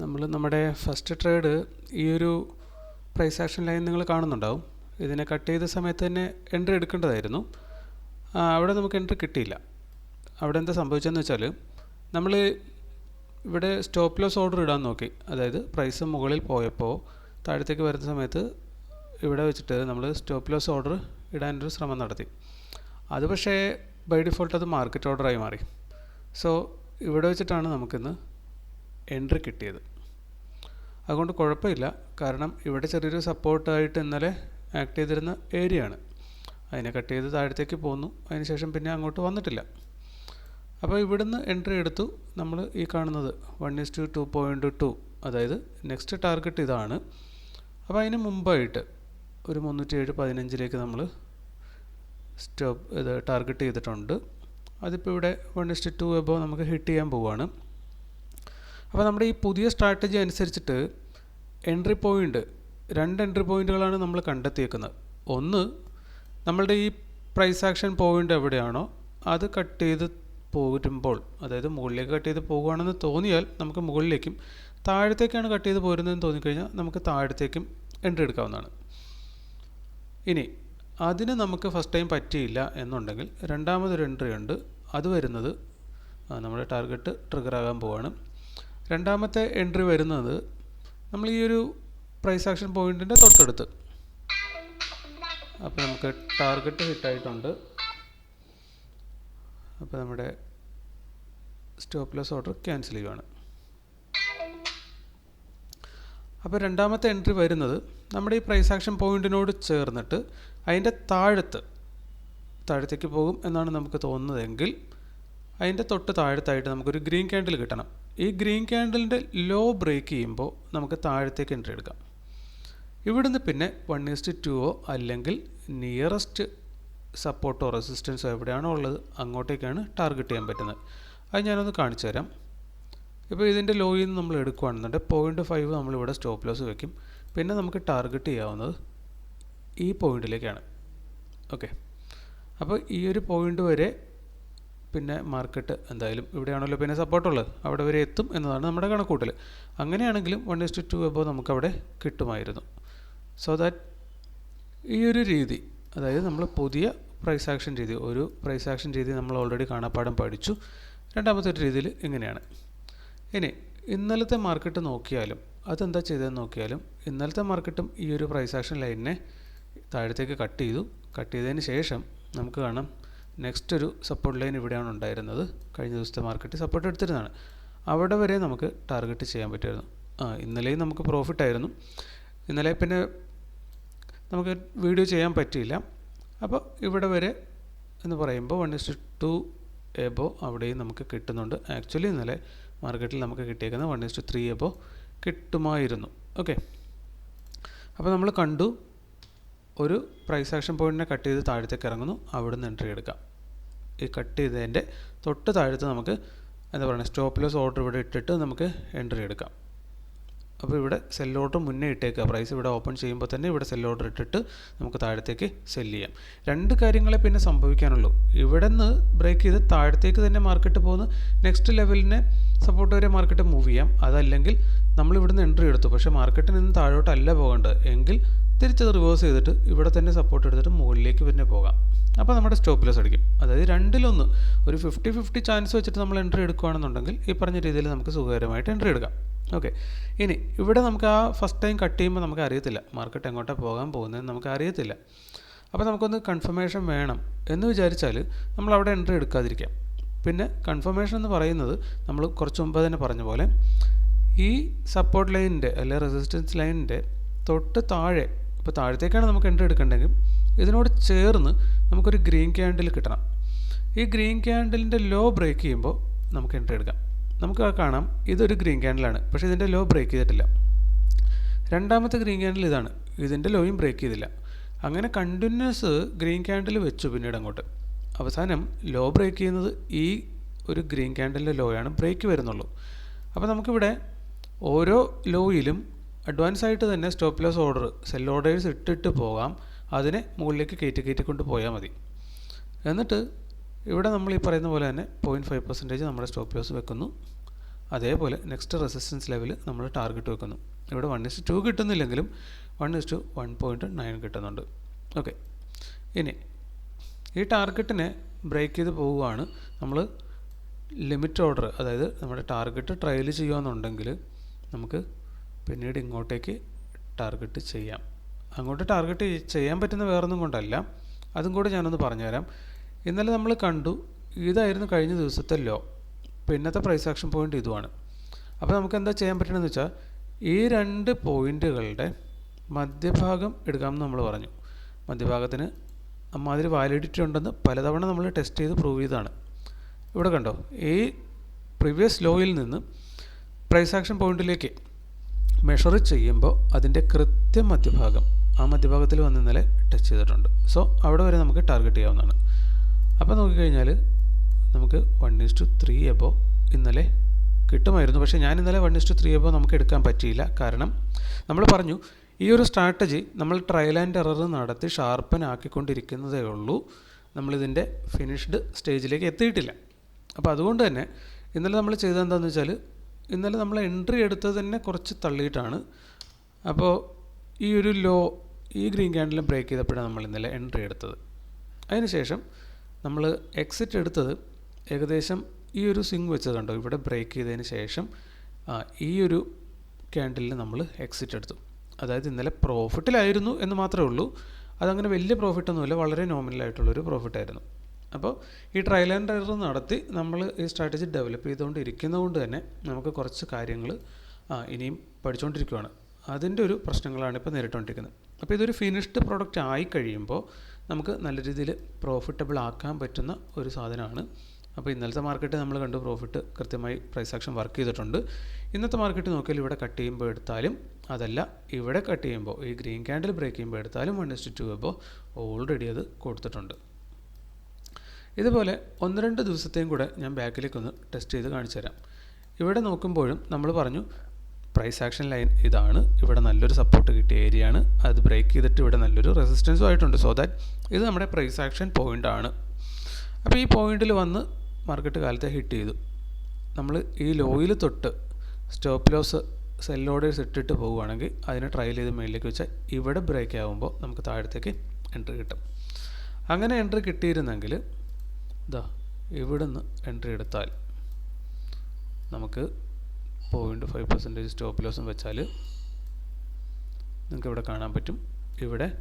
നമ്മൾ നമ്മുടെ first trade ഈ ഒരു പ്രൈസ് ആക്ഷൻ ലൈൻ നിങ്ങൾ കാണുന്നുണ്ടാവും. ഇതിനെ കട്ട് ചെയ്ത സമയത്ത് തന്നെ എൻട്രി എടുക്കേണ്ടതായിരുന്നു. അവിടെ നമുക്ക് എൻട്രി കിട്ടിയില്ല. അവിടെ എന്താ സംഭവിച്ചതെന്ന് വെച്ചാൽ നമ്മൾ ഇവിടെ സ്റ്റോപ്പ് ലോസ് ഓർഡർ ഇടാൻ നോക്കി. അതായത് പ്രൈസ് മുകളിൽ പോയപ്പോൾ താഴത്തേക്ക് വരുന്ന സമയത്ത് ഇവിടെ വെച്ചിട്ട് നമ്മൾ സ്റ്റോപ്പ് ലോസ് ഓർഡർ ഇടാനൊരു ശ്രമം നടത്തി. അത് പക്ഷേ ബൈ ഡിഫോൾട്ട് അത് മാർക്കറ്റ് ഓർഡറായി മാറി. സോ ഇവിടെ വെച്ചിട്ടാണ് നമുക്കിന്ന് എൻട്രി കിട്ടിയത്. അതുകൊണ്ട് കുഴപ്പമില്ല. കാരണം ഇവിടെ ചെറിയൊരു സപ്പോർട്ടായിട്ട് ഇന്നലെ ആക്ട് ചെയ്തിരുന്ന ഏരിയ ആണ്. അതിനെ കട്ട് ചെയ്ത് താഴത്തേക്ക് പോന്നു. അതിനുശേഷം പിന്നെ അങ്ങോട്ട് വന്നിട്ടില്ല. അപ്പോൾ ഇവിടുന്ന് എൻട്രി എടുത്തു നമ്മൾ ഈ കാണുന്നത് one is to two point two അതായത് നെക്സ്റ്റ് ടാർഗറ്റ് ഇതാണ്. അപ്പോൾ അതിന് മുമ്പായിട്ട് ഒരു മുന്നൂറ്റി ഏഴ് പതിനഞ്ചിലേക്ക് നമ്മൾ സ്റ്റോപ്പ് ഇത് ടാർഗറ്റ് ചെയ്തിട്ടുണ്ട്. അതിപ്പോൾ ഇവിടെ one is to two above നമുക്ക് ഹിറ്റ് ചെയ്യാൻ പോവുകയാണ് അപ്പോൾ നമ്മുടെ ഈ പുതിയ സ്ട്രാറ്റജി അനുസരിച്ചിട്ട് എൻട്രി പോയിന്റ് രണ്ട് എൻട്രി പോയിന്റുകളാണ് നമ്മൾ കണ്ടെത്തിയേക്കുന്നത്. ഒന്ന് നമ്മളുടെ ഈ പ്രൈസ് ആക്ഷൻ പോയിന്റ് എവിടെയാണോ അത് കട്ട് ചെയ്ത് പോരുമ്പോൾ അതായത് മുകളിലേക്ക് കട്ട് ചെയ്ത് പോകുകയാണെന്ന് തോന്നിയാൽ നമുക്ക് മുകളിലേക്കും താഴത്തേക്കാണ് കട്ട് ചെയ്ത് പോരുന്നതെന്ന് തോന്നിക്കഴിഞ്ഞാൽ നമുക്ക് താഴത്തേക്കും എൻട്രി എടുക്കാവുന്നതാണ്. ഇനി അതിന് നമുക്ക് ഫസ്റ്റ് ടൈം പറ്റിയില്ല എന്നുണ്ടെങ്കിൽ രണ്ടാമതൊരു എൻട്രി ഉണ്ട്. അത് വരുന്നത് നമ്മുടെ ടാർഗറ്റ് ട്രിഗർ ആകാൻ പോവാണ്. രണ്ടാമത്തെ എൻട്രി വരുന്നത് നമ്മൾ ഈ ഒരു പ്രൈസ് ആക്ഷൻ പോയിന്റിന്റെ തൊട്ടടുത്ത്. അപ്പോൾ നമുക്ക് ടാർഗറ്റ് ഹിറ്റായിട്ടുണ്ട് അപ്പോൾ നമ്മുടെ സ്റ്റോപ്പ് ലോസ് ഓർഡർ ക്യാൻസൽ ചെയ്യുകയാണ് അപ്പോൾ രണ്ടാമത്തെ എൻട്രി വരുന്നത് നമ്മുടെ ഈ പ്രൈസ് ആക്ഷൻ പോയിന്റിനോട് ചേർന്നിട്ട് അതിന്റെ താഴത്ത് താഴത്തേക്ക് പോകും എന്നാണ് നമുക്ക് തോന്നുന്നതെങ്കിൽ അതിന്റെ തൊട്ട് താഴത്തായിട്ട് നമുക്കൊരു ഗ്രീൻ ക്യാൻഡിൽ കിട്ടണം. ഈ ഗ്രീൻ ക്യാൻഡലിന്റെ ലോ ബ്രേക്ക് ചെയ്യുമ്പോൾ നമുക്ക് താഴത്തേക്ക് എൻട്രി എടുക്കാം. ഇവിടുന്ന് പിന്നെ വൺ ഈസ്റ്റ് ടുവോ അല്ലെങ്കിൽ നിയറസ്റ്റ് സപ്പോർട്ടോ റെസിസ്റ്റൻസോ എവിടെയാണോ ഉള്ളത് അങ്ങോട്ടേക്കാണ് ടാർഗറ്റ് ചെയ്യാൻ പറ്റുന്നത്. അത് ഞാനൊന്ന് കാണിച്ചു തരാം. ഇപ്പോൾ ഇതിന്റെ ലോയിൽ നിന്ന് നമ്മൾ എടുക്കുകയാണെന്നുണ്ടെങ്കിൽ പോയിന്റ് ഫൈവ് നമ്മളിവിടെ സ്റ്റോപ്പ് ലോസ് വെക്കും. പിന്നെ നമുക്ക് ടാർഗറ്റ് ചെയ്യാവുന്നത് ഈ പോയിന്റിലേക്കാണ് ഓക്കെ അപ്പോൾ ഈ ഒരു പോയിന്റ് വരെ പിന്നെ മാർക്കറ്റ് എന്തായാലും ഇവിടെയാണല്ലോ പിന്നെ സപ്പോർട്ടുള്ളത്. അവിടെ വരെ എത്തും എന്നതാണ് നമ്മുടെ കണക്കൂട്ടൽ അങ്ങനെയാണെങ്കിലും വൺ ഇസ്റ്റു ടു എബോ നമുക്കവിടെ കിട്ടുമായിരുന്നു. സോ ദാറ്റ് ഈ ഒരു രീതി അതായത് നമ്മൾ പുതിയ പ്രൈസ് ആക്ഷൻ രീതി ഒരു പ്രൈസ് ആക്ഷൻ രീതി നമ്മൾ ഓൾറെഡി കാണാപ്പാടം പഠിച്ചു. രണ്ടാമത്തെ ഒരു രീതിയിൽ ഇങ്ങനെയാണ്. ഇനി ഇന്നലത്തെ മാർക്കറ്റ് നോക്കിയാലും അതെന്താ ചെയ്തതെന്ന് നോക്കിയാലും ഇന്നലത്തെ മാർക്കറ്റും ഈ ഒരു പ്രൈസ് ആക്ഷൻ ലൈനിനെ താഴത്തേക്ക് കട്ട് ചെയ്തു. കട്ട് ചെയ്തതിന് ശേഷം നമുക്ക് കാണാം നെക്സ്റ്റ് ഒരു സപ്പോർട്ട് ലൈൻ ഇവിടെയാണ് ഉണ്ടായിരുന്നത്. കഴിഞ്ഞ ദിവസത്തെ മാർക്കറ്റ് സപ്പോർട്ട് എടുത്തിരുന്നതാണ്. അവിടെ വരെ നമുക്ക് ടാർഗറ്റ് ചെയ്യാൻ പറ്റുമായിരുന്നു. ആ ഇന്നലെയും നമുക്ക് പ്രോഫിറ്റ് ആയിരുന്നു. ഇന്നലെ പിന്നെ നമുക്ക് വീഡിയോ ചെയ്യാൻ പറ്റിയില്ല. അപ്പോൾ ഇവിടെ വരെ എന്ന് പറയുമ്പോൾ വൺ ഇസ്റ്റ് ടു എബോ അവിടെയും നമുക്ക് കിട്ടുന്നുണ്ട്. ആക്ച്വലി ഇന്നലെ മാർക്കറ്റിൽ നമുക്ക് കിട്ടിയേക്കുന്നത് one is to three above കിട്ടുമായിരുന്നു. ഓക്കെ അപ്പോൾ നമ്മൾ കണ്ടു ഒരു പ്രൈസ് ആക്ഷൻ പോയിന്റിനെ കട്ട് ചെയ്ത് താഴത്തേക്ക് ഇറങ്ങുന്നു. അവിടെ നിന്ന് എൻട്രി എടുക്കാം. ഈ കട്ട് ചെയ്തതിന്റെ തൊട്ട് താഴത്ത് നമുക്ക് എന്താ പറയുക സ്റ്റോപ്പ് ലോസ് ഓർഡർ ഇവിടെ ഇട്ടിട്ട് നമുക്ക് എൻട്രി എടുക്കാം. അപ്പോൾ ഇവിടെ സെൽ ഓർഡർ മുന്നേ ഇട്ടേക്കുക പ്രൈസ് ഇവിടെ ഓപ്പൺ ചെയ്യുമ്പോൾ തന്നെ ഇവിടെ സെൽ ഓർഡർ ഇട്ടിട്ട് നമുക്ക് താഴത്തേക്ക് സെൽ ചെയ്യാം. രണ്ട് കാര്യങ്ങളെ പിന്നെ സംഭവിക്കാനുള്ളൂ. ഇവിടെ നിന്ന് ബ്രേക്ക് ചെയ്ത് താഴത്തേക്ക് തന്നെ മാർക്കറ്റ് പോകുന്ന നെക്സ്റ്റ് ലെവലിനെ സപ്പോർട്ട് വരെ മാർക്കറ്റ് മൂവ് ചെയ്യാം. അതല്ലെങ്കിൽ നമ്മൾ ഇവിടുന്ന് എൻട്രി എടുത്തു. പക്ഷേ മാർക്കറ്റിൽ നിന്ന് താഴോട്ടല്ല പോകേണ്ടത്. എങ്കിൽ തിരിച്ചത് റിവേഴ്സ് ചെയ്തിട്ട് ഇവിടെ തന്നെ സപ്പോർട്ട് എടുത്തിട്ട് മുകളിലേക്ക് പിന്നെ പോകാം. അപ്പോൾ നമ്മുടെ സ്റ്റോപ്പ് ലോസ് അടിക്കും. അതായത് രണ്ടിലൊന്ന് ഒരു ഫിഫ്റ്റി ഫിഫ്റ്റി ചാൻസ് വെച്ചിട്ട് നമ്മൾ എൻട്രി എടുക്കുകയാണെന്നുണ്ടെങ്കിൽ ഈ പറഞ്ഞ രീതിയിൽ നമുക്ക് സുഖകരമായിട്ട് എൻട്രി എടുക്കാം. ഓക്കെ ഇനി ഇവിടെ നമുക്ക് ആ ഫസ്റ്റ് ടൈം കട്ട് ചെയ്യുമ്പോൾ നമുക്ക് അറിയത്തില്ല. മാർക്കറ്റ് എങ്ങോട്ടാണ് പോകാൻ പോകുന്നതെന്ന് നമുക്ക് അറിയത്തില്ല. അപ്പോൾ നമുക്കൊന്ന് കൺഫർമേഷൻ വേണം എന്ന് വിചാരിച്ചാൽ നമ്മൾ അവിടെ എൻട്രി എടുക്കാതിരിക്കാം. പിന്നെ കൺഫർമേഷൻ എന്ന് പറയുന്നത് നമ്മൾ കുറച്ച് മുമ്പ് തന്നെ പറഞ്ഞ പോലെ ഈ സപ്പോർട്ട് ലൈനിന്റെ അല്ലെങ്കിൽ റെസിസ്റ്റൻസ് ലൈനിന്റെ തൊട്ട് താഴെ ഇപ്പോൾ താഴത്തേക്കാണ് നമുക്ക് എൻട്രി എടുക്കേണ്ടെങ്കിൽ ഇതിനോട് ചേർന്ന് നമുക്കൊരു ഗ്രീൻ ക്യാൻഡിൽ കിട്ടണം. ഈ ഗ്രീൻ ക്യാൻഡിലിന്റെ ലോ ബ്രേക്ക് ചെയ്യുമ്പോൾ നമുക്ക് എൻട്രി എടുക്കാം. നമുക്ക് കാണാം ഇതൊരു ഗ്രീൻ ക്യാൻഡിലാണ് പക്ഷേ ഇതിന്റെ ലോ ബ്രേക്ക് ചെയ്തിട്ടില്ല. രണ്ടാമത്തെ ഗ്രീൻ ക്യാൻഡിൽ ഇതാണ്. ഇതിന്റെ ലോയും ബ്രേക്ക് ചെയ്തില്ല. അങ്ങനെ കണ്ടിന്യൂസ് ഗ്രീൻ ക്യാൻഡിൽ വെച്ചു പിന്നീട് അങ്ങോട്ട്. അവസാനം ലോ ബ്രേക്ക് ചെയ്യുന്നത് ഈ ഒരു ഗ്രീൻ ക്യാൻഡിലിന്റെ ലോയാണ് ബ്രേക്ക് വരുന്നുള്ളൂ. അപ്പോൾ നമുക്കിവിടെ ഓരോ ലോയിലും അഡ്വാൻസ് ആയിട്ട് തന്നെ stop loss order sell orders ഇട്ടിട്ട് പോകാം. അതിനെ മുകളിലേക്ക് കയറ്റി കയറ്റി കൊണ്ട് പോയാൽ മതി. എന്നിട്ട് ഇവിടെ നമ്മൾ ഈ പറയുന്ന പോലെ തന്നെ പോയിന്റ് ഫൈവ് പെർസെന്റേജ് നമ്മുടെ സ്റ്റോപ്പ് ലോസ് വെക്കുന്നു. അതേപോലെ നെക്സ്റ്റ് റെസിസ്റ്റൻസ് ലെവൽ നമ്മൾ ടാർഗറ്റ് വെക്കുന്നു. ഇവിടെ one is to കിട്ടുന്നില്ലെങ്കിലും one is to one point nine കിട്ടുന്നുണ്ട്. ഓക്കെ ഇനി ഈ ടാർഗറ്റിനെ ബ്രേക്ക് ചെയ്ത് പോവുകയാണ് നമ്മൾ ലിമിറ്റ് ഓർഡർ അതായത് നമ്മുടെ ടാർഗറ്റ് ട്രയൽ ചെയ്യുകയെന്നുണ്ടെങ്കിൽ നമുക്ക് പിന്നീട് ഇങ്ങോട്ടേക്ക് ടാർഗറ്റ് ചെയ്യാം. അങ്ങോട്ട് ടാർഗറ്റ് ചെയ്യാൻ പറ്റുന്ന വേറൊന്നും കൊണ്ടല്ല. അതും കൂടെ ഞാനൊന്ന് പറഞ്ഞുതരാം. ഇന്നലെ നമ്മൾ കണ്ടു ഇതായിരുന്നു കഴിഞ്ഞ ദിവസത്തെ ലോ പിന്നത്തെ പ്രൈസ് ആക്ഷൻ പോയിന്റ് ഇതുമാണ്. അപ്പോൾ നമുക്ക് എന്താ ചെയ്യാൻ പറ്റണമെന്ന് വെച്ചാൽ ഈ രണ്ട് പോയിന്റുകളുടെ മധ്യഭാഗം എടുക്കാമെന്ന് നമ്മൾ പറഞ്ഞു. മധ്യഭാഗത്തിന് അമ്മാതിരി വാലിഡിറ്റി ഉണ്ടെന്ന് പലതവണ നമ്മൾ ടെസ്റ്റ് ചെയ്ത് പ്രൂവ് ചെയ്തതാണ്. ഇവിടെ കണ്ടോ ഈ പ്രീവിയസ് ലോയിൽ നിന്ന് പ്രൈസ് ആക്ഷൻ പോയിന്റിലേക്ക് മെഷർ ചെയ്യുമ്പോൾ അതിന്റെ കൃത്യം മധ്യഭാഗം ആ മധ്യഭാഗത്തിൽ വന്ന് ഇന്നലെ ടച്ച് ചെയ്തിട്ടുണ്ട്. സോ അവിടെ വരെ നമുക്ക് ടാർഗറ്റ് ചെയ്യാവുന്നതാണ്. അപ്പോൾ നോക്കിക്കഴിഞ്ഞാൽ നമുക്ക് വൺ ടു ത്രീ എബോ ഇന്നലെ കിട്ടുമായിരുന്നു. പക്ഷേ ഞാൻ ഇന്നലെ വൺ ടു ത്രീ എബോ നമുക്ക് എടുക്കാൻ പറ്റിയില്ല. കാരണം നമ്മൾ പറഞ്ഞു ഈ ഒരു സ്ട്രാറ്റജി നമ്മൾ ട്രയൽ ആൻഡ് എറർ നടത്തി ഷാർപ്പൻ ആക്കിക്കൊണ്ടിരിക്കുന്നതേ ഉള്ളൂ. നമ്മളിതിന്റെ ഫിനിഷ്ഡ് സ്റ്റേജിലേക്ക് എത്തിയിട്ടില്ല. അപ്പോൾ അതുകൊണ്ട് തന്നെ ഇന്നലെ നമ്മൾ ചെയ്തത് എന്താണെന്ന് വെച്ചാൽ ഇന്നലെ നമ്മൾ എൻട്രി എടുത്തത് തന്നെ കുറച്ച് തള്ളിയിട്ടാണ്. അപ്പോൾ ഈ ഒരു ലോ ഈ ഗ്രീൻ ക്യാൻഡിലും ബ്രേക്ക് ചെയ്തപ്പോഴാണ് നമ്മൾ ഇന്നലെ എൻട്രി എടുത്തത്. അതിനുശേഷം നമ്മൾ എക്സിറ്റ് എടുത്തത് ഏകദേശം ഈ ഒരു സ്വിങ് വെച്ച് കണ്ടോ? ഇവിടെ ബ്രേക്ക് ചെയ്തതിന് ശേഷം ഈ ഒരു ക്യാൻഡിലിൽ നമ്മൾ എക്സിറ്റ് എടുത്തു. അതായത് ഇന്നലെ പ്രോഫിറ്റിലായിരുന്നു എന്ന് മാത്രമേ ഉള്ളൂ. അതങ്ങനെ വലിയ പ്രോഫിറ്റൊന്നുമില്ല വളരെ നോമിനലായിട്ടുള്ളൊരു പ്രോഫിറ്റ് ആയിരുന്നു. അപ്പോൾ ഈ ട്രയൽ ആൻഡ് എറർ നടത്തി നമ്മൾ ഈ സ്ട്രാറ്റജി ഡെവലപ്പ് ചെയ്തുകൊണ്ടിരിക്കുന്നതുകൊണ്ട് തന്നെ നമുക്ക് കുറച്ച് കാര്യങ്ങൾ ഇനിയും പഠിച്ചുകൊണ്ടിരിക്കുകയാണ് അതിന്റെ ഒരു പ്രശ്നങ്ങളാണ് ഇപ്പോൾ നേരിട്ടുകൊണ്ടിരിക്കുന്നത്. അപ്പോൾ ഇതൊരു ഫിനിഷ്ഡ് പ്രോഡക്റ്റ് ആയി കഴിയുമ്പോൾ നമുക്ക് നല്ല രീതിയിൽ പ്രോഫിറ്റബിൾ ആക്കാൻ പറ്റുന്ന ഒരു സാധനമാണ്. അപ്പോൾ ഇന്നലത്തെ മാർക്കറ്റ് നമ്മൾ കണ്ടു പ്രോഫിറ്റ് കൃത്യമായി പ്രൈസ് ആക്ഷൻ വർക്ക് ചെയ്തിട്ടുണ്ട്. ഇന്നത്തെ മാർക്കറ്റ് നോക്കിയാൽ ഇവിടെ കട്ട് ചെയ്യുമ്പോൾ എടുത്താലും അതല്ല ഇവിടെ കട്ട് ചെയ്യുമ്പോൾ ഈ ഗ്രീൻ ക്യാൻഡിൽ ബ്രേക്ക് ചെയ്യുമ്പോൾ എടുത്താലും വൺ ഇസ്റ്റ് ടു ഓൾറെഡി അത് കൊടുത്തിട്ടുണ്ട്. ഇതുപോലെ ഒന്ന് രണ്ട് ദിവസത്തെയും കൂടെ ഞാൻ ബാക്കിലേക്കൊന്ന് ടെസ്റ്റ് ചെയ്ത് കാണിച്ചു തരാം. ഇവിടെ നോക്കുമ്പോഴും നമ്മൾ പറഞ്ഞു പ്രൈസ് ആക്ഷൻ ലൈൻ ഇതാണ്. ഇവിടെ നല്ലൊരു സപ്പോർട്ട് കിട്ടിയ ഏരിയ ആണ്. അത് ബ്രേക്ക് ചെയ്തിട്ട് ഇവിടെ നല്ലൊരു റെസിസ്റ്റൻസും ആയിട്ടുണ്ട്. സോ ദാറ്റ് ഇത് നമ്മുടെ പ്രൈസ് ആക്ഷൻ പോയിന്റ് ആണ്. അപ്പോൾ ഈ പോയിന്റിൽ വന്ന് മാർക്കറ്റ് കാലത്തെ ഹിറ്റ് ചെയ്തു. നമ്മൾ ഈ ലോയിൽ തൊട്ട് സ്റ്റോപ്പ് ലോസ് സെൽ ഓർഡേഴ്സ് ഇട്ടിട്ട് പോവുകയാണെങ്കിൽ അതിനെ ട്രയൽ ചെയ്ത് മേളിലേക്ക് വെച്ചാൽ ഇവിടെ ബ്രേക്ക് ആകുമ്പോൾ നമുക്ക് താഴത്തേക്ക് എൻട്രി കിട്ടും. അങ്ങനെ എൻട്രി കിട്ടിയിരുന്നെങ്കിൽ ഇതാ ഇവിടുന്ന് എൻട്രി എടുത്താൽ നമുക്ക് പോയിന്റ് ഫൈവ് പെർസെന്റേജ് സ്റ്റോപ്പ് ലോസും വെച്ചാൽ നിങ്ങൾക്ക് ഇവിടെ കാണാൻ പറ്റും. ഇവിടെ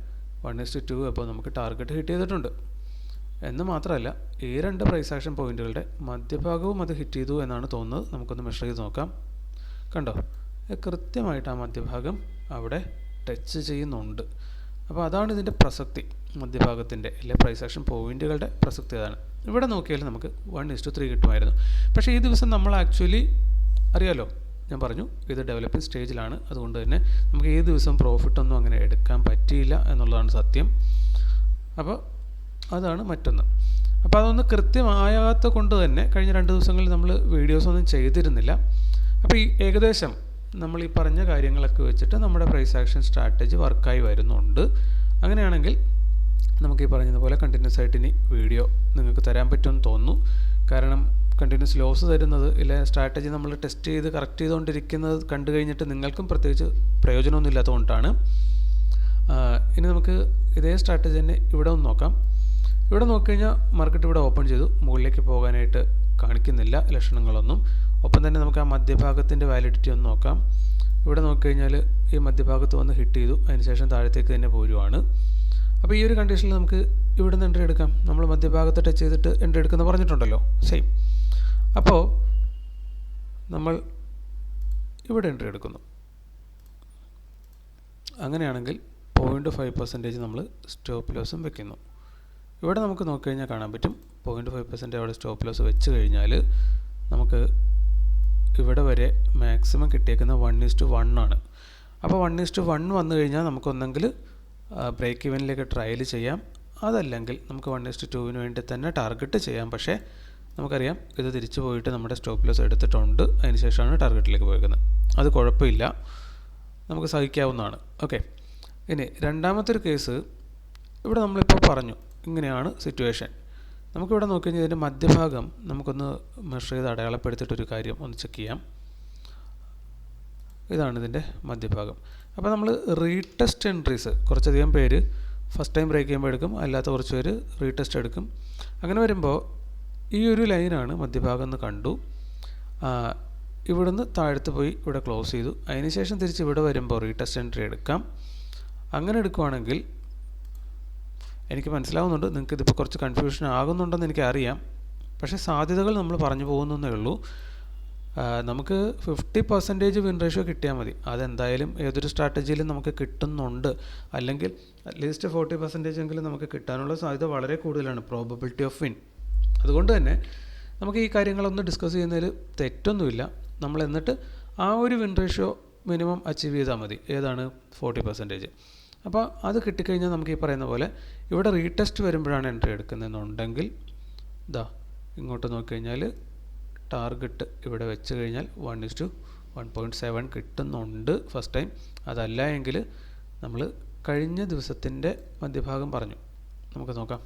വൺ ഇസ്റ്റ് ടു അപ്പോൾ നമുക്ക് ടാർഗറ്റ് ഹിറ്റ് ചെയ്തിട്ടുണ്ട്. എന്ന് മാത്രമല്ല ഈ രണ്ട് പ്രൈസ് ആക്ഷൻ പോയിന്റുകളുടെ മധ്യഭാഗവും അത് ഹിറ്റ് ചെയ്തു എന്നാണ് തോന്നുന്നത്. നമുക്കൊന്ന് മെഷർ ചെയ്ത് നോക്കാം. കണ്ടോ? കൃത്യമായിട്ട് ആ മധ്യഭാഗം അവിടെ ടച്ച് ചെയ്യുന്നുണ്ട്. അപ്പോൾ അതാണ് ഇതിന്റെ പ്രസക്തി. മധ്യഭാഗത്തിന്റെ അല്ലെ പ്രൈസ് ആക്ഷൻ പോയിന്റുകളുടെ പ്രസക്തി അതാണ്. ഇവിടെ നോക്കിയാൽ നമുക്ക് വൺ ഇസ്റ്റു ത്രീ കിട്ടുമായിരുന്നു. പക്ഷേ ഈ ദിവസം നമ്മൾ ആക്ച്വലി അറിയാലോ ഞാൻ പറഞ്ഞു ഇത് ഡെവലപ്പിംഗ് സ്റ്റേജിലാണ് അതുകൊണ്ട് തന്നെ നമുക്ക് ഏത് ദിവസം പ്രോഫിറ്റൊന്നും അങ്ങനെ എടുക്കാൻ പറ്റിയില്ല എന്നുള്ളതാണ് സത്യം. അപ്പോൾ അതാണ് മറ്റൊന്ന്. അപ്പോൾ അതൊന്ന് കൃത്യമാകാത്ത കൊണ്ട് തന്നെ കഴിഞ്ഞ രണ്ട് ദിവസങ്ങളിൽ നമ്മൾ വീഡിയോസ് ഒന്നും ചെയ്തിരുന്നില്ല. അപ്പോൾ ഈ ഏകദേശം നമ്മൾ ഈ പറഞ്ഞ കാര്യങ്ങളൊക്കെ വെച്ചിട്ട് നമ്മുടെ പ്രൈസ് ആക്ഷൻ സ്ട്രാറ്റജി വർക്കായി വരുന്നുണ്ട്. അങ്ങനെയാണെങ്കിൽ നമുക്ക് ഈ പറഞ്ഞതുപോലെ കണ്ടിന്യൂസ് ആയിട്ട് ഇനി വീഡിയോ നിങ്ങൾക്ക് തരാൻ പറ്റുമെന്ന് തോന്നുന്നു. കാരണം കണ്ടിന്യൂസ് ലോസ് തരുന്നത് ഇല്ല സ്ട്രാറ്റജി നമ്മൾ ടെസ്റ്റ് ചെയ്ത് കറക്റ്റ് ചെയ്തുകൊണ്ടിരിക്കുന്നത് കണ്ടു കഴിഞ്ഞിട്ട് നിങ്ങൾക്കും പ്രത്യേകിച്ച് പ്രയോജനമൊന്നും ഇല്ലാത്തതുകൊണ്ടാണ്. ഇനി നമുക്ക് ഇതേ സ്ട്രാറ്റജി തന്നെ ഇവിടെ ഒന്ന് നോക്കാം. ഇവിടെ നോക്കിക്കഴിഞ്ഞാൽ മാർക്കറ്റ് ഇവിടെ ഓപ്പൺ ചെയ്തു. മുകളിലേക്ക് പോകാനായിട്ട് കാണിക്കുന്നില്ല ലക്ഷണങ്ങളൊന്നും. ഒപ്പം തന്നെ നമുക്ക് ആ മധ്യഭാഗത്തിന്റെ വാലിഡിറ്റി ഒന്ന് നോക്കാം. ഇവിടെ നോക്കിക്കഴിഞ്ഞാൽ ഈ മധ്യഭാഗത്ത് വന്ന് ഹിറ്റ് ചെയ്തു. അതിനുശേഷം താഴത്തേക്ക് തന്നെ പോരുവാണ്. അപ്പോൾ ഈ ഒരു കണ്ടീഷനിൽ നമുക്ക് ഇവിടെ എൻട്രി എടുക്കാം. നമ്മൾ മധ്യഭാഗത്ത് ടച്ച് ചെയ്തിട്ട് എൻട്രി എടുക്കുന്ന പറഞ്ഞിട്ടുണ്ടല്ലോ. സെയിം അപ്പോൾ നമ്മൾ ഇവിടെ എൻട്രി എടുക്കുന്നു. അങ്ങനെയാണെങ്കിൽ പോയിന്റ് ഫൈവ് പെർസെന്റേജ് നമ്മൾ സ്റ്റോപ്പ് ലോസും വെക്കുന്നു. ഇവിടെ നമുക്ക് നോക്കിക്കഴിഞ്ഞാൽ കാണാൻ പറ്റും. പോയിന്റ് ഫൈവ് പെർസെന്റ് അവിടെ സ്റ്റോപ്പ് ലോസ് വെച്ച് കഴിഞ്ഞാൽ നമുക്ക് ഇവിടെ വരെ മാക്സിമം കിട്ടിയേക്കുന്ന വൺ ഈസ് വൺ ആണ്. അപ്പോൾ വൺ ഈസ് വൺ വന്നു കഴിഞ്ഞാൽ നമുക്കൊന്നെങ്കിൽ ബ്രേക്ക് ഇവനിലേക്ക് ട്രയൽ ചെയ്യാം. അതല്ലെങ്കിൽ നമുക്ക് വൺ ഈസ് ടുവിന് വേണ്ടി തന്നെ ടാർഗറ്റ് ചെയ്യാം. പക്ഷേ നമുക്കറിയാം ഇത് തിരിച്ചു പോയിട്ട് നമ്മുടെ സ്റ്റോപ്പ് ലോസ് എടുത്തിട്ടുണ്ട്. അതിന് ശേഷമാണ് ടാർഗറ്റിലേക്ക് പോയേക്കുന്നത്. അത് കുഴപ്പമില്ല. നമുക്ക് സഹിക്കാവുന്നതാണ്. ഓക്കെ ഇനി രണ്ടാമത്തെ ഒരു കേസ് ഇവിടെ നമ്മളിപ്പോൾ പറഞ്ഞു. ഇങ്ങനെയാണ് സിറ്റുവേഷൻ നമുക്കിവിടെ നോക്കിക്കഴിഞ്ഞാൽ ഇതിന്റെ മധ്യഭാഗം നമുക്കൊന്ന് മെഷർ ചെയ്ത് അടയാളപ്പെടുത്തിയിട്ടൊരു കാര്യം ഒന്ന് ചെക്ക് ചെയ്യാം. ഇതാണ് ഇതിന്റെ മധ്യഭാഗം. അപ്പോൾ നമ്മൾ റീടെസ്റ്റ് എൻട്രീസ് കുറച്ചധികം പേര് ഫസ്റ്റ് ടൈം ബ്രേക്ക് ചെയ്യുമ്പോൾ എടുക്കും അല്ലാത്ത കുറച്ച് പേര് റീടെസ്റ്റ് എടുക്കും. അങ്ങനെ വരുമ്പോൾ ഈ ഒരു ലൈനാണ് മധ്യഭാഗം എന്ന് കണ്ടു. ഇവിടുന്ന് താഴത്ത് പോയി ഇവിടെ ക്ലോസ് ചെയ്തു. അതിനുശേഷം തിരിച്ച് ഇവിടെ വരുമ്പോൾ റീടെസ്റ്റ് എൻട്രി എടുക്കാം. അങ്ങനെ എടുക്കുവാണെങ്കിൽ എനിക്ക് മനസ്സിലാവുന്നുണ്ട് നിങ്ങൾക്കിതിപ്പോൾ കുറച്ച് കൺഫ്യൂഷൻ ആകുന്നുണ്ടെന്ന് എനിക്കറിയാം. പക്ഷേ സാധ്യതകൾ നമ്മൾ പറഞ്ഞു പോകുന്നേ ഉള്ളൂ. നമുക്ക് ഫിഫ്റ്റി പെർസെന്റേജ് വിൻ റേഷ്യോ കിട്ടിയാൽ മതി. അതെന്തായാലും ഏതൊരു സ്ട്രാറ്റജിയിലും നമുക്ക് കിട്ടുന്നുണ്ട്. അല്ലെങ്കിൽ അറ്റ്ലീസ്റ്റ് ഫോർട്ടി പെർസെന്റേജ് എങ്കിലും നമുക്ക് കിട്ടാനുള്ള സാധ്യത വളരെ കൂടുതലാണ് പ്രോബബിലിറ്റി ഓഫ് വിൻ അതുകൊണ്ട് തന്നെ നമുക്ക് ഈ കാര്യങ്ങളൊന്ന് ഡിസ്കസ് ചെയ്യുന്നതിൽ തെറ്റൊന്നുമില്ല. നമ്മൾ എന്നിട്ട് ആ ഒരു വിൻ റേഷ്യോ മിനിമം അച്ചീവ് ചെയ്താൽ മതി. ഏതാണ്? ഫോർട്ടി പെർസെന്റേജ് അപ്പോൾ അത് കിട്ടിക്കഴിഞ്ഞാൽ നമുക്ക് ഈ പറയുന്ന പോലെ ഇവിടെ റീടെസ്റ്റ് വരുമ്പോഴാണ് എൻട്രി എടുക്കുന്നതെന്നുണ്ടെങ്കിൽ ഇതാ ഇങ്ങോട്ട് നോക്കിക്കഴിഞ്ഞാൽ ടാർഗറ്റ് ഇവിടെ വെച്ച് കഴിഞ്ഞാൽ one is to one point seven കിട്ടുന്നുണ്ട് ഫസ്റ്റ് ടൈം അതല്ല എങ്കിൽ നമ്മൾ കഴിഞ്ഞ ദിവസത്തിന്റെ മധ്യഭാഗം പറഞ്ഞു. നമുക്ക് നോക്കാം.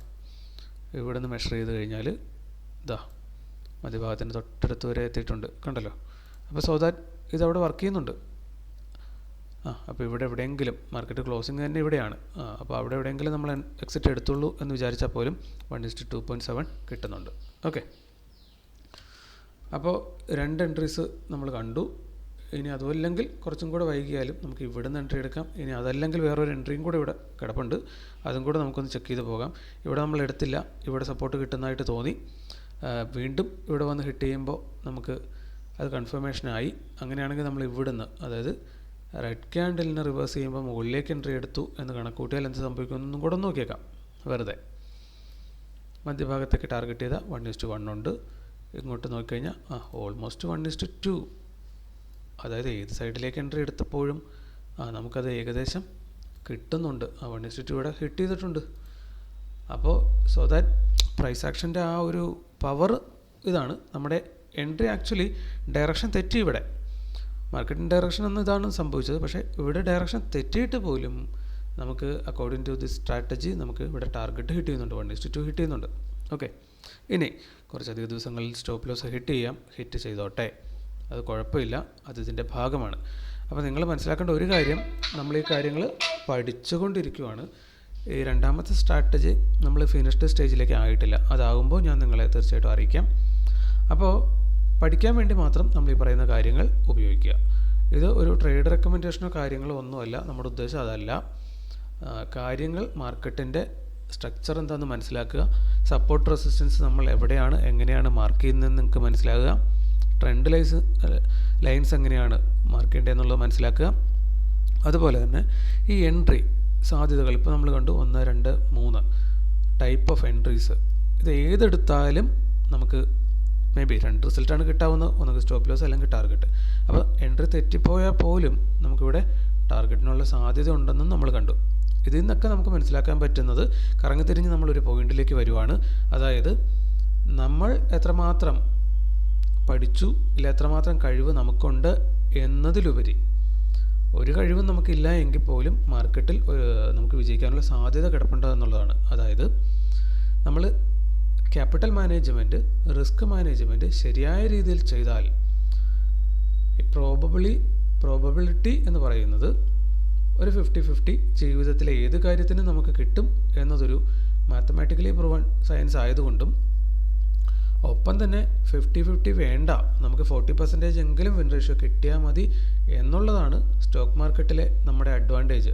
ഇവിടെ നിന്ന് മെഷർ ചെയ്ത് കഴിഞ്ഞാൽ ഇതാ മധ്യഭാഗത്തിന്റെ തൊട്ടടുത്ത് വരെ എത്തിയിട്ടുണ്ട്. കണ്ടല്ലോ? അപ്പോൾ സോ ദാറ്റ് ഇതവിടെ വർക്ക് ചെയ്യുന്നുണ്ട്. ആ അപ്പോൾ ഇവിടെ എവിടെയെങ്കിലും മാർക്കറ്റ് ക്ലോസിങ് തന്നെ ഇവിടെയാണ്. ആ അപ്പോൾ അവിടെ എവിടെയെങ്കിലും നമ്മൾ എക്സിറ്റ് എടുത്തുള്ളൂ എന്ന് വിചാരിച്ചാൽ പോലും one is to two point seven കിട്ടുന്നുണ്ട്. ഓക്കെ അപ്പോൾ രണ്ട് എൻട്രീസ് നമ്മൾ കണ്ടു. ഇനി അതുമല്ലെങ്കിൽ കുറച്ചും കൂടെ വൈകിയാലും നമുക്ക് ഇവിടുന്ന് എൻട്രി എടുക്കാം. ഇനി അതല്ലെങ്കിൽ വേറൊരു എൻട്രിയും കൂടെ ഇവിടെ കിടപ്പുണ്ട്. അതും കൂടെ നമുക്കൊന്ന് ചെക്ക് ചെയ്ത് പോകാം. ഇവിടെ നമ്മൾ എടുത്തില്ല. ഇവിടെ സപ്പോർട്ട് കിട്ടുന്നതായിട്ട് തോന്നി. വീണ്ടും ഇവിടെ വന്ന് ഹിറ്റ് ചെയ്യുമ്പോൾ നമുക്ക് അത് കൺഫർമേഷനായി അങ്ങനെയാണെങ്കിൽ നമ്മൾ ഇവിടുന്ന് അതായത് റെഡ് ക്യാൻഡലിനെ റിവേഴ്സ് ചെയ്യുമ്പോൾ മുകളിലേക്ക് എൻട്രി എടുത്തു എന്ന് കണക്കൂട്ടിയാൽ എന്ത് സംഭവിക്കുമെന്നും കൂടെ നോക്കിയേക്കാം. വെറുതെ. മധ്യഭാഗത്തേക്ക് ടാർഗറ്റ് ചെയ്ത വൺ ഇസ്റ്റ് വൺ ഉണ്ട്. ഇങ്ങോട്ട് നോക്കിക്കഴിഞ്ഞാൽ ആ ഓൾമോസ്റ്റ് വൺ ഇസ്റ്റ് ടു അതായത് ഏത് സൈഡിലേക്ക് എൻട്രി എടുത്തപ്പോഴും ആ നമുക്കത് ഏകദേശം കിട്ടുന്നുണ്ട്. ആ വൺ ഇസ്റ്റ് ടു ഇവിടെ ഹിറ്റ് ചെയ്തിട്ടുണ്ട്. അപ്പോൾ സോ ദാറ്റ് പ്രൈസ് ആക്ഷന്റെ ആ ഒരു പവർ ഇതാണ്. നമ്മുടെ എൻട്രി ആക്ച്വലി ഡയറക്ഷൻ തെറ്റി ഇവിടെ. മാർക്കറ്റിന്റെ ഡയറക്ഷൻ ഒന്നും ഇതാണ് സംഭവിച്ചത്. പക്ഷേ ഇവിടെ ഡയറക്ഷൻ തെറ്റിയിട്ട് പോലും നമുക്ക് അക്കോർഡിംഗ് ടു ദി സ്ട്രാറ്റജി നമുക്ക് ഇവിടെ ടാർഗറ്റ് ഹിറ്റ് ചെയ്യുന്നുണ്ട്. One is to two hit ചെയ്യുന്നുണ്ട്. ഓക്കെ ഇനി കുറച്ചധികം ദിവസങ്ങളിൽ സ്റ്റോപ്പ് ലോസ് ഹിറ്റ് ചെയ്യാം. ഹിറ്റ് ചെയ്തോട്ടെ. അത് കുഴപ്പമില്ല. അത് ഇതിന്റെ ഭാഗമാണ്. അപ്പോൾ നിങ്ങൾ മനസ്സിലാക്കേണ്ട ഒരു കാര്യം നമ്മൾ ഈ കാര്യങ്ങൾ പഠിച്ചുകൊണ്ടിരിക്കുവാണ്. ഈ രണ്ടാമത്തെ സ്ട്രാറ്റജി നമ്മൾ ഫിനിഷ്ഡ് സ്റ്റേജിലേക്ക് ആയിട്ടില്ല. അതാകുമ്പോൾ ഞാൻ നിങ്ങളെ തീർച്ചയായിട്ടും അറിയിക്കാം. അപ്പോൾ പഠിക്കാൻ വേണ്ടി മാത്രം നമ്മൾ ഈ പറയുന്ന കാര്യങ്ങൾ ഉപയോഗിക്കുക. ഇത് ഒരു ട്രേഡ് റെക്കമെൻഡേഷനോ കാര്യങ്ങളോ ഒന്നുമല്ല. നമ്മുടെ ഉദ്ദേശം അതല്ല. കാര്യങ്ങൾ മാർക്കറ്റിന്റെ സ്ട്രക്ചർ എന്താണെന്ന് മനസ്സിലാക്കുക. സപ്പോർട്ട് റെസിസ്റ്റൻസ് നമ്മൾ എവിടെയാണ് എങ്ങനെയാണ് മാർക്ക് ചെയ്യുന്നതെന്ന് നിങ്ങൾക്ക് മനസ്സിലാകുക. ട്രെൻഡ് ലൈൻസ് ലൈൻസ് എങ്ങനെയാണ് മാർക്ക് ചെയ്യേണ്ടത് എന്നുള്ളത് മനസ്സിലാക്കുക. അതുപോലെ തന്നെ ഈ എൻട്രി സാധ്യതകൾ ഇപ്പോൾ നമ്മൾ കണ്ടു ഒന്ന് രണ്ട് മൂന്ന് ടൈപ്പ് ഓഫ് എൻട്രീസ് ഇത് ഏതെടുത്താലും നമുക്ക് മേ ബി രണ്ട് റിസൾട്ടാണ് കിട്ടാവുന്നത് ഒന്നുകിൽ സ്റ്റോപ്പ് ലോസ് അല്ലെങ്കിൽ ടാർഗറ്റ് അപ്പോൾ എൻട്രി തെറ്റിപ്പോയാൽ പോലും നമുക്കിവിടെ ടാർഗറ്റിനുള്ള സാധ്യത ഉണ്ടെന്നും നമ്മൾ കണ്ടു. ഇതിൽ നിന്നൊക്കെ നമുക്ക് മനസ്സിലാക്കാൻ പറ്റുന്നത് കറങ്ങിത്തിരിഞ്ഞ് നമ്മളൊരു പോയിന്റിലേക്ക് വരുവാണ്. അതായത് നമ്മൾ എത്രമാത്രം പഠിച്ചു ഇല്ല എത്രമാത്രം കഴിവ് നമുക്കുണ്ട് എന്നതിലുപരി ഒരു കഴിവും നമുക്കില്ല എങ്കിൽ പോലും മാർക്കറ്റിൽ നമുക്ക് വിജയിക്കാനുള്ള സാധ്യത കിടപ്പുണ്ട് എന്നുള്ളതാണ്. അതായത് നമ്മൾ ക്യാപിറ്റൽ മാനേജ്മെന്റ് റിസ്ക് മാനേജ്മെന്റ് ശരിയായ രീതിയിൽ ചെയ്താൽ പ്രോബബിളി പ്രോബബിലിറ്റി എന്ന് പറയുന്നത് ഒരു ഫിഫ്റ്റി ഫിഫ്റ്റി ജീവിതത്തിലെ ഏത് കാര്യത്തിനും നമുക്ക് കിട്ടും എന്നതൊരു മാത്തമാറ്റിക്കലി പ്രൂവൺ സയൻസ് ആയതുകൊണ്ടും ഒപ്പം തന്നെ ഫിഫ്റ്റി ഫിഫ്റ്റി വേണ്ട നമുക്ക് ഫോർട്ടി പെർസെന്റേജ് എങ്കിലും വിൻ റേഷ്യോ കിട്ടിയാൽ മതി എന്നുള്ളതാണ് സ്റ്റോക്ക് മാർക്കറ്റിലെ നമ്മുടെ advantage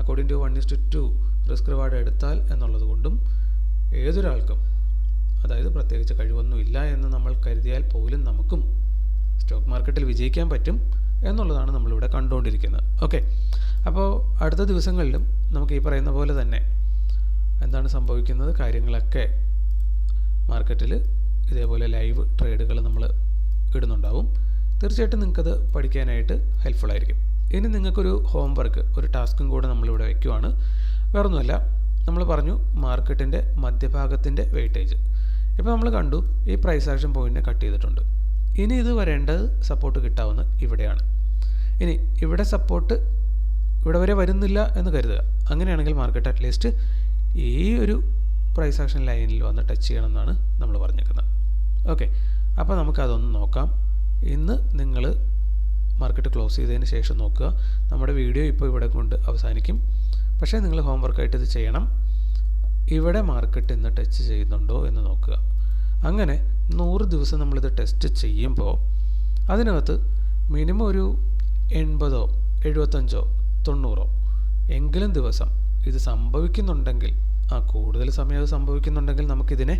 according to one is two risk reward എടുത്താൽ എന്നുള്ളത് കൊണ്ടും ഏതൊരാൾക്കും അതായത് പ്രത്യേകിച്ച് കഴിവൊന്നുമില്ല എന്ന് നമ്മൾ കരുതിയാൽ പോലും നമുക്കും സ്റ്റോക്ക് മാർക്കറ്റിൽ വിജയിക്കാൻ പറ്റും എന്നുള്ളതാണ് നമ്മളിവിടെ കണ്ടുകൊണ്ടിരിക്കുന്നത്. ഓക്കെ അപ്പോൾ അടുത്ത ദിവസങ്ങളിലും നമുക്ക് ഈ പറയുന്ന പോലെ തന്നെ എന്താണ് സംഭവിക്കുന്നത്? കാര്യങ്ങളൊക്കെ മാർക്കറ്റിൽ ഇതേപോലെ ലൈവ് ട്രേഡുകൾ നമ്മൾ ഇടുന്നുണ്ടാവും. തീർച്ചയായിട്ടും നിങ്ങൾക്കത് പഠിക്കാനായിട്ട് ഹെൽപ്ഫുൾ ആയിരിക്കും. ഇനി നിങ്ങൾക്കൊരു ഹോം വർക്ക് ഒരു ടാസ്കും കൂടെ നമ്മളിവിടെ വയ്ക്കുവാണ് വേറൊന്നുമല്ല നമ്മൾ പറഞ്ഞു മാർക്കറ്റിന്റെ മധ്യഭാഗത്തിന്റെ വെയിറ്റേജ് ഇപ്പോൾ നമ്മൾ കണ്ടു ഈ പ്രൈസ് ആക്ഷൻ പോയിന്റിനെ കട്ട് ചെയ്തിട്ടുണ്ട്. ഇനി ഇത് വരേണ്ടത് സപ്പോർട്ട് കിട്ടാവുന്ന ഇവിടെയാണ്. ഇനി ഇവിടെ സപ്പോർട്ട് ഇവിടെ വരെ വരുന്നില്ല എന്ന് കരുതുക. അങ്ങനെയാണെങ്കിൽ മാർക്കറ്റ് അറ്റ്ലീസ്റ്റ് ഈ ഒരു പ്രൈസ് ആക്ഷൻ ലൈനിൽ വന്ന് ടച്ച് ചെയ്യണം എന്നാണ് നമ്മൾ പറഞ്ഞേക്കുന്നത് ഓക്കെ അപ്പോൾ നമുക്കതൊന്ന് നോക്കാം. ഇന്ന് നിങ്ങൾ മാർക്കറ്റ് ക്ലോസ് ചെയ്തതിന് ശേഷം നോക്കുക. നമ്മുടെ വീഡിയോ ഇപ്പോൾ ഇവിടെ കൊണ്ട് അവസാനിക്കും. പക്ഷേ നിങ്ങൾ ഹോംവർക്കായിട്ട് ഇത് ചെയ്യണം. ഇവിടെ മാർക്കറ്റ് ഇന്ന് ടച്ച് ചെയ്യുന്നുണ്ടോ എന്ന് നോക്കുക. അങ്ങനെ നൂറ് ദിവസം നമ്മളിത് ടെസ്റ്റ് ചെയ്യുമ്പോൾ അതിനകത്ത് മിനിമം ഒരു എൺപതോ എഴുപത്തഞ്ചോ തൊണ്ണൂറോ? എങ്കിലും ദിവസം ഇത് സംഭവിക്കുന്നുണ്ടെങ്കിൽ ആ കൂടുതൽ സമയം അത് സംഭവിക്കുന്നുണ്ടെങ്കിൽ നമുക്കിതിനെ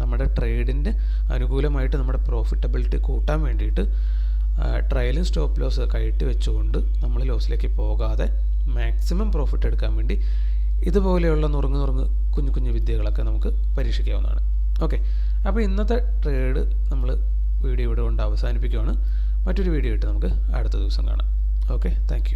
നമ്മുടെ ട്രേഡിന്റെ അനുകൂലമായിട്ട് നമ്മുടെ പ്രോഫിറ്റബിലിറ്റി കൂട്ടാൻ വേണ്ടിയിട്ട് ട്രയലും സ്റ്റോപ്പ് ലോസ് കയറ്റി വെച്ചുകൊണ്ട് നമ്മൾ ലോസിലേക്ക് പോകാതെ മാക്സിമം പ്രോഫിറ്റ് എടുക്കാൻ വേണ്ടി ഇതുപോലെയുള്ള നുറുങ്ങ് നുറുങ്ങ് കുഞ്ഞു കുഞ്ഞു വിദ്യകളൊക്കെ നമുക്ക് പരീക്ഷിക്കാവുന്നതാണ്. ഓക്കെ അപ്പോൾ ഇന്നത്തെ ട്രേഡ് നമ്മൾ വീഡിയോ ഇവിടെ കൊണ്ട് അവസാനിപ്പിക്കുകയാണ്. മറ്റൊരു വീഡിയോ ആയിട്ട് നമുക്ക് അടുത്ത ദിവസം കാണാം. Okay thank